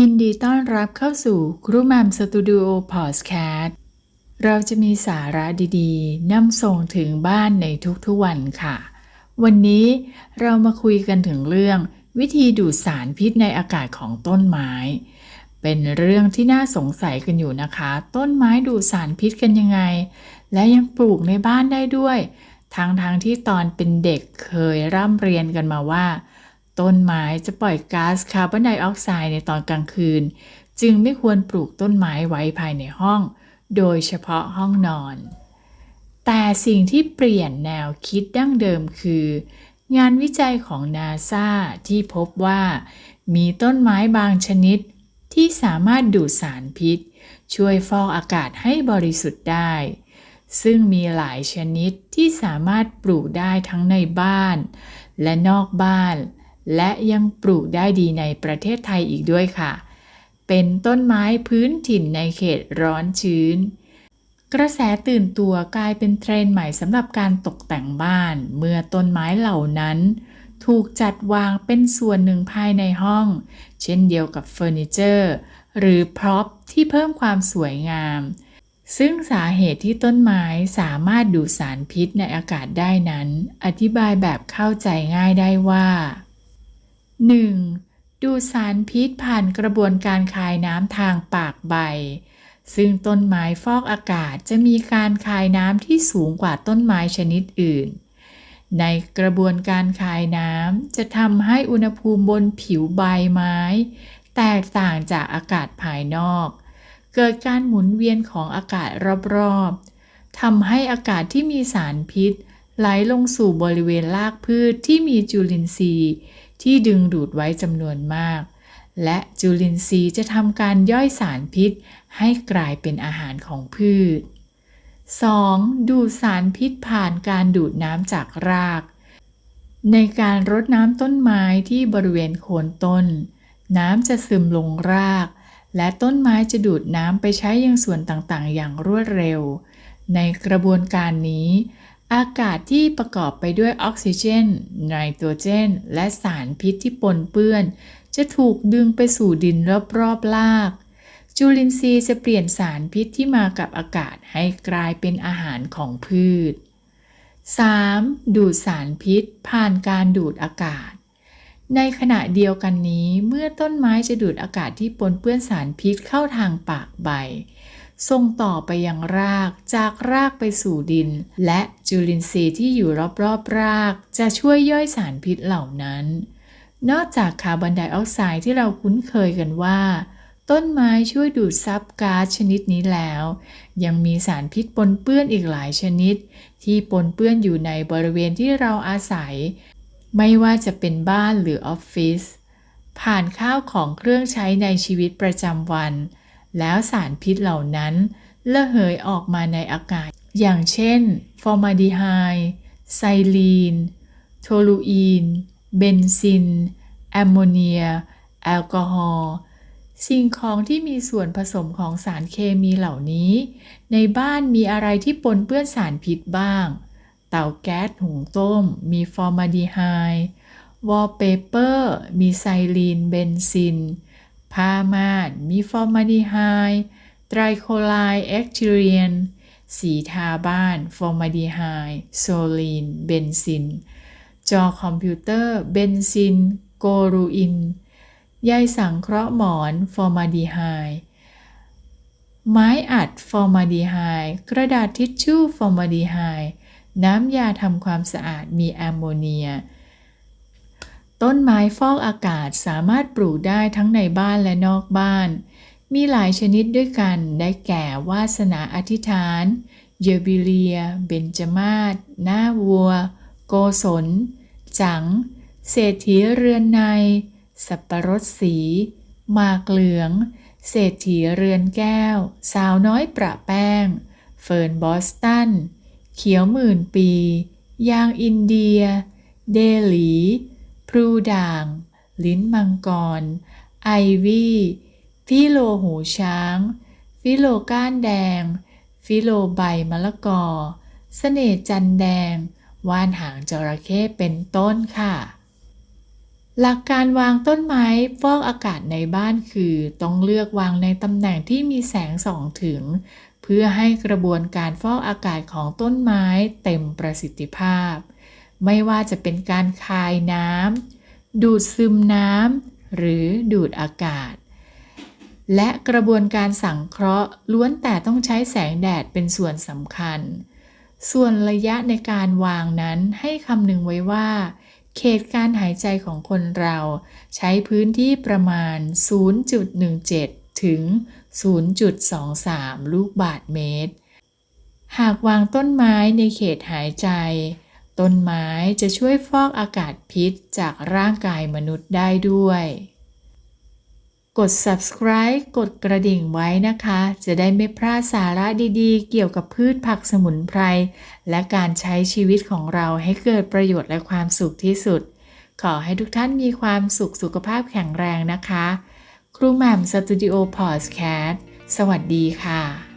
ยินดีต้อนรับเข้าสู่ครูแมมสตูดิโอพอดแคสต์เราจะมีสาระดีๆนำส่งถึงบ้านในทุกๆวันค่ะ วันนี้เรามาคุยกันถึงเรื่อง วิธีดูดสารพิษในอากาศของต้นไม้ เป็นเรื่องที่น่าสงสัยกันอยู่นะคะ ต้นไม้ดูดสารพิษกันยังไง และยังปลูกในบ้านได้ด้วยทั้งๆทที่ตอนเป็นเด็กเคยร่ำเรียนกันมาว่า ต้นไม้จะปล่อยก๊าซคาร์บอนไดออกไซด์ในตอนกลางคืน จึงไม่ควรปลูกต้นไม้ไว้ภายในห้อง โดยเฉพาะห้องนอน แต่สิ่งที่เปลี่ยนแนวคิดดั้งเดิมคือ งานวิจัยของนาซาที่พบว่า มีต้นไม้บางชนิด ที่สามารถดูดสารพิษ ช่วยฟอกอากาศให้บริสุทธิ์ได้ ซึ่งมีหลายชนิดที่สามารถปลูกได้ทั้งในบ้าน และนอกบ้าน และยังปลูกได้ดีในประเทศไทยอีกด้วยค่ะ เป็นต้นไม้พื้นถิ่นในเขตร้อนชื้น กระแสตื่นตัวกลายเป็นเทรนด์ใหม่สำหรับการตกแต่งบ้าน เมื่อต้นไม้เหล่านั้น ถูกจัดวางเป็นส่วนหนึ่งภายในห้อง เช่นเดียวกับเฟอร์นิเจอร์ หรือพร็อพที่เพิ่มความสวยงามซึ่งสาเหตุที่ต้นไม้สามารถดูดสารพิษในอากาศได้นั้น อธิบายแบบเข้าใจง่ายได้ว่า 1. ดูดสารพิษผ่านกระบวนการคายน้ำทางปากใบ ซึ่งต้นไม้ฟอกอากาศจะมีการคายน้ำที่สูงกว่าต้นไม้ชนิดอื่น ในกระบวนการคายน้ำจะทำให้อุณหภูมิบนผิวใบไม้ แตกต่างจากอากาศภายนอก เกิดการหมุนเวียนของอากาศรอบๆทำให้อากาศที่มีสารพิษไหลลงสู่บริเวณรากพืชที่มีจุลินทรีย์ที่ดึงดูดไว้จำนวนมาก และจุลินทรีย์จะทำการย่อยสารพิษ ให้กลายเป็นอาหารของพืช 2. ดูดสารพิษผ่านการดูดน้ำจากราก ในการรดน้ำต้นไม้ที่บริเวณโคนต้น น้ำจะซึมลงราก และต้นไม้จะดูดน้ำไปใช้ยังส่วนต่างๆ อย่างรวดเร็ว ในกระบวนการนี้ อากาศที่ประกอบไปด้วยออกซิเจน ไนโตรเจน และสารพิษที่ปนเปื้อน จะถูกดึงไปสู่ดินรอบๆราก จุลินทรีย์จะเปลี่ยนสารพิษที่มากับอากาศให้กลายเป็นอาหารของพืช 3. ดูดสารพิษผ่านการดูดอากาศ ในขณะเดียวกันนี้ เมื่อต้นไม้จะดูดอากาศที่ปนเปื้อนสารพิษเข้าทางปากใบ ส่งต่อไปยังราก จากรากไปสู่ดิน และจุลินทรีย์ที่อยู่รอบๆราก จะช่วยย่อยสารพิษเหล่านั้น นอกจากคาร์บอนไดออกไซด์ที่เราคุ้นเคยกันว่า ต้นไม้ช่วยดูดซับก๊าซชนิดนี้แล้ว ยังมีสารพิษปนเปื้อนอีกหลายชนิด ที่ปนเปื้อนอยู่ในบริเวณที่เราอาศัย ไม่ว่าจะเป็นบ้านหรือออฟฟิศผ่านข้าวของเครื่องใช้ในชีวิตประจำวัน แล้วสารพิษเหล่านั้นระเหยออกมาในอากาศ อย่างเช่น ฟอร์มาดีไฮด์ไซลีน โทลูอีน เบนซิน แอมโมเนีย แอลกอฮอล์สิ่งของที่มีส่วนผสมของสารเคมีเหล่านี้ ในบ้านมีอะไรที่ปนเปื้อนสารพิษบ้าง เตาแก๊สหุงต้ม มีฟอร์มาดีไฮด์วอลเปเปอร์ มีไซลีน เบนซิน ผ้ามานมีฟอร์มาลดีไฮไตรโคไลด์แอคทีเรียน สีทาบ้าน ฟอร์มาลดีไฮโซลีน เบนซิน จอคอมพิวเตอร์ เบนซิน โกรูอินใยสังเคราะห์หมอน ฟอร์มาลดีไฮไม้อัด ฟอร์มาลดีไฮกระดาษทิชชู่ ฟอร์มาลดีไฮน้ำยาทำความสะอาดมีแอมโมเนีย ต้นไม้ฟอกอากาศสามารถปลูกได้ทั้งในบ้านและนอกบ้าน มีหลายชนิดด้วยกัน ได้แก่วาสนาอธิษฐาน เยบิเลีย เบญจมาศหน้าวัว โกศล จัง เศรษฐีเรือนใน สับปะรดสี มากเหลือง เศรษฐีเรือนแก้ว สาวน้อยประแป้ง เฟิร์นบอสตัน เขียวหมื่นปี ยางอินเดีย เดลี พลูด่าง ลิ้นมังกร ไอวี่ฟิโลหูช้าง ฟิโลก้านแดง ฟิโลใบมะละกอเสน่จันแดง ว่านหางจระเข้เป็นต้นค่ะ หลักการวางต้นไม้ฟอกอากาศในบ้านคือ ต้องเลือกวางในตำแหน่งที่มีแสงส่องถึง เพื่อให้กระบวนการฟอกอากาศของต้นไม้เต็มประสิทธิภาพ ไม่ว่าจะเป็นการคายน้ำดูดซึมน้ำหรือดูดอากาศ และกระบวนการสังเคราะห์ล้วนแต่ต้องใช้แสงแดดเป็นส่วนสำคัญ ส่วนระยะในการวางนั้นให้คำนึงไว้ว่า เขตการหายใจของคนเราใช้พื้นที่ประมาณ 0.17 ถึง 0.23 ลูกบาทเมตร หากวางต้นไม้ในเขตหายใจ ต้นไม้จะช่วยฟอกอากาศพิษจากร่างกายมนุษย์ได้ด้วย กด subscribe กดกระดิ่งไว้นะคะ จะได้ไม่พลาดสาระดีๆ เกี่ยวกับพืชผักสมุนไพร และการใช้ชีวิตของเราให้เกิดประโยชน์และความสุขที่สุด ขอให้ทุกท่านมีความสุขสุขภาพแข็งแรงนะคะ ครูแหม่มสตูดิโอพอดแคสต์สวัสดีค่ะ